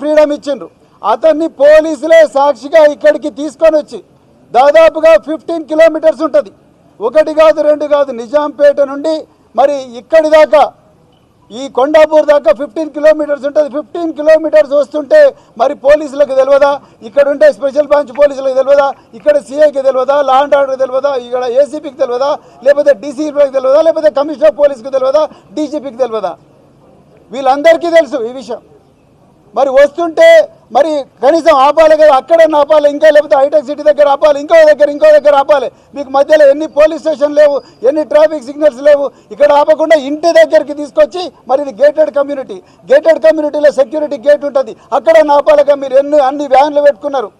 Freedom ఇచ్చిండ్రు. అతన్ని పోలీసులే సాక్షిగా ఇక్కడికి తీసుకొని వచ్చి దాదాపుగా ఫిఫ్టీన్ కిలోమీటర్స్ ఉంటుంది. ఒకటి కాదు రెండు కాదు నిజాంపేట నుండి మరి ఇక్కడి దాకా ఈ కొండాపూర్ దాకా ఫిఫ్టీన్ కిలోమీటర్స్ ఉంటుంది. ఫిఫ్టీన్ కిలోమీటర్స్ వస్తుంటే మరి పోలీసులకు తెలియదా ఇక్కడ ఉంటే స్పెషల్ బ్రాంచ్ పోలీసులకు తెలియదా ఇక్కడ సీఐకి తెలియదా లా అండ్ ఆర్డర్ తెలియదా ఇక్కడ ఏసీపీకి తెలియదా లేకపోతే డీసీపీకి తెలియదా లేకపోతే కమిషనర్ పోలీస్కి తెలియదా డీజీపీకి తెలియదా వీళ్ళందరికీ తెలుసు ఈ విషయం. మరి వస్తుంటే మరి కనీసం ఆపాలి కదా అక్కడన్నా ఆపాలి ఇంకా లేకపోతే హైటెక్ సిటీ దగ్గర ఆపాలి ఇంకో దగ్గర ఇంకో దగ్గర ఆపాలి. మీకు మధ్యలో ఎన్ని పోలీస్ స్టేషన్ లేవు ఎన్ని ట్రాఫిక్ సిగ్నల్స్ లేవు ఇక్కడ ఆపకుండా ఇంటి దగ్గరికి తీసుకొచ్చి మరి ఇది గేటెడ్ కమ్యూనిటీ. గేటెడ్ కమ్యూనిటీలో సెక్యూరిటీ గేట్ ఉంటుంది. అక్కడ ఆపాలిగా మీరు ఎన్ని అన్ని వ్యాన్లు పెట్టుకున్నారు.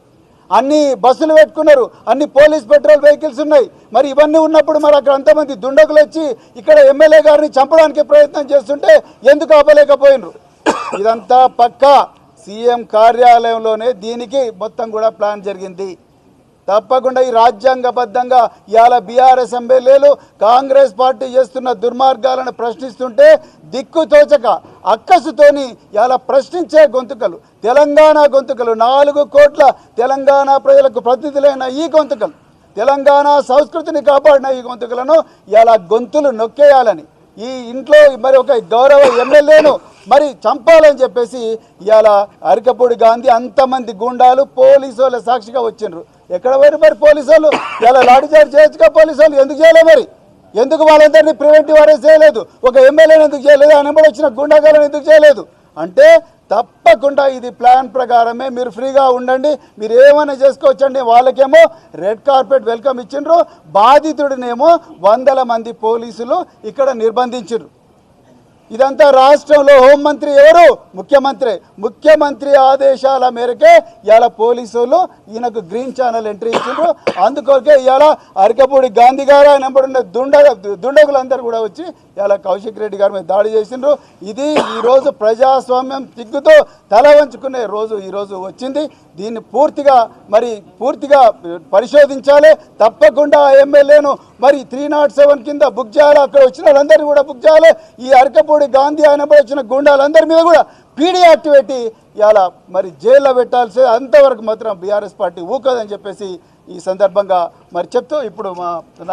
అన్ని బస్సులు పెట్టుకున్నారు. అన్ని పోలీస్ పెట్రోల్ వెహికల్స్ ఉన్నాయి. మరి ఇవన్నీ ఉన్నప్పుడు మరి అక్కడ అంతమంది దుండగులు వచ్చి ఇక్కడ ఎమ్మెల్యే గారిని చంపడానికి ప్రయత్నం చేస్తుంటే ఎందుకు ఆపలేకపోయినరు? ఇదంతా పక్కా సీఎం కార్యాలయంలోనే దీనికి మొత్తం కూడా ప్లాన్ జరిగింది. తప్పకుండా ఈ రాజ్యాంగబద్ధంగా ఇవాళ బీఆర్ఎస్ ఎమ్మెల్యేలు కాంగ్రెస్ పార్టీ చేస్తున్న దుర్మార్గాలను ప్రశ్నిస్తుంటే దిక్కు తోచక అక్కసుతోని ఇలా ప్రశ్నించే గొంతుకలు తెలంగాణ గొంతుకలు నాలుగు కోట్ల తెలంగాణ ప్రజలకు ప్రతినిధులైన ఈ గొంతుకలు తెలంగాణ సంస్కృతిని కాపాడిన ఈ గొంతుకలను ఇలా గొంతులు నొక్కేయాలని ఈ ఇంట్లో మరి ఒక గౌరవ ఎమ్మెల్యేను మరి చంపాలని చెప్పేసి ఇవాళ అరికపూడి గాంధీ అంతమంది గుండాలు పోలీసు వాళ్ళ సాక్షిగా వచ్చిండ్రు. ఎక్కడ పోయిన మరి పోలీసు వాళ్ళు? ఇలా లాఠీచార్జ్ చేయొచ్చుగా పోలీసు వాళ్ళు? ఎందుకు చేయలేదు మరి? ఎందుకు వాళ్ళందరినీ ప్రివెంటివ్ అరెస్ట్ చేయలేదు? ఒక ఎమ్మెల్యేని ఎందుకు చేయలేదు? ఆయన కూడా వచ్చిన గుండాగాలను ఎందుకు చేయలేదు? అంటే తప్పకుండా ఇది ప్లాన్ ప్రకారమే మీరు ఫ్రీగా ఉండండి. మీరు ఏమైనా చేసుకోవచ్చండి వాళ్ళకేమో రెడ్ కార్పెట్ వెల్కమ్ ఇచ్చిండ్రు. బాధితుడినేమో వందల మంది పోలీసులు ఇక్కడ నిర్బంధించిండ్రు. ఇదంతా రాష్ట్రంలో హోంమంత్రి ఎవరు? ముఖ్యమంత్రి. ముఖ్యమంత్రి ఆదేశాల మేరకే ఇవాళ పోలీసులు ఈయనకు గ్రీన్ ఛానల్ ఎంట్రీ ఇచ్చిండ్రు. అందుకొరకే ఇవాళ అరకపూడి గాంధీ గారు ఆయన ఉన్న దుండ దుండగులందరూ కూడా వచ్చి ఇవాళ కౌశిక్ రెడ్డి గారి మీద దాడి చేసిండ్రు. ఇది ఈరోజు ప్రజాస్వామ్యం తిగ్గుతో తల వంచుకునే రోజు ఈరోజు వచ్చింది. దీన్ని పూర్తిగా మరి పూర్తిగా పరిశోధించాలి. తప్పకుండా ఆ ఎమ్మెల్యేను మరి త్రీ నాట్ సెవెన్ కింద బుక్ చేయాలి. అక్కడ వచ్చిన వాళ్ళందరినీ కూడా బుక్ చేయాలి. ఈ అరకపూడి గాంధీ ఆయన వచ్చిన గుండాలందరి మీద కూడా పీడీ యాక్ట్ పెట్టి మరి జైల్లో పెట్టాల్సి అంతవరకు మాత్రం బీఆర్ఎస్ పార్టీ ఊకదని చెప్పేసి ఈ సందర్భంగా మరి చెప్తూ ఇప్పుడు మా